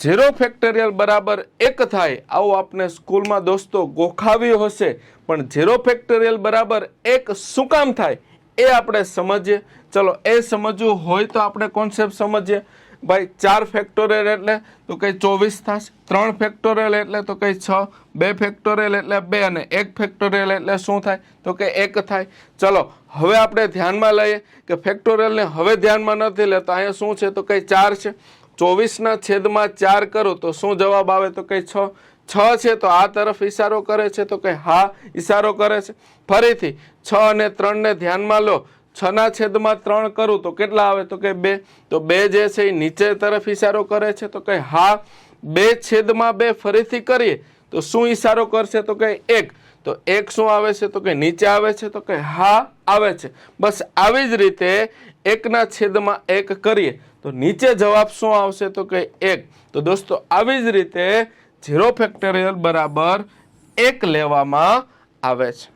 Zero ફેક્ટરિયલ બરાબર એક થાય આવું આપને સ્કૂલમાં દોસ્તો ગોખાવ્યું હશે, પણ ઝીરો ફેક્ટરિયલ બરાબર એક શું કામ થાય એ આપણે સમજીએ. ચલો, એ સમજવું હોય તો આપણે કોન્સેપ્ટ સમજીએ. ભાઈ, ચાર ફેક્ટોરિયલ એટલે તો કંઈ ચોવીસ થશે, ત્રણ ફેક્ટોરિયલ એટલે તો કંઈ છ, બે ફેક્ટોરિયલ એટલે બે અને એક ફેક્ટોરિયલ એટલે શું થાય તો કે એક થાય. ચલો, હવે આપણે ધ્યાનમાં લઈએ કે ફેક્ટોરિયલને હવે ધ્યાનમાં નથી લેતા, અહીંયા શું છે તો કંઈ ચાર છે? ચોવીસના છેદમાં ચાર કરો તો શું જવાબ આવે તો કઈ છ? છ છે તો આ તરફ ઈશારો કરે છે તો કંઈ હા ઈશારો કરે છે. ફરીથી છ અને ત્રણને ધ્યાનમાં લો. છના છેદમાં ત્રણ કરું તો કેટલા આવે તો કે બે? તો બે જે છે એ નીચે તરફ ઈશારો કરે છે તો કે હા. બે છેદમાં બે ફરીથી કરીએ તો શું ઈશારો કરશે તો કે એક? તો એક શું આવે છે તો કે નીચે આવે છે તો કે હા આવે છે. બસ આવી જ રીતે એકના છેદમાં એક કરીએ. તો નીચે જવાબ શું આવશે? તો કે એક. તો દોસ્તો, આવી જ રીતે ઝીરો ફેક્ટોરિયલ બરાબર એક લેવામાં આવે છે.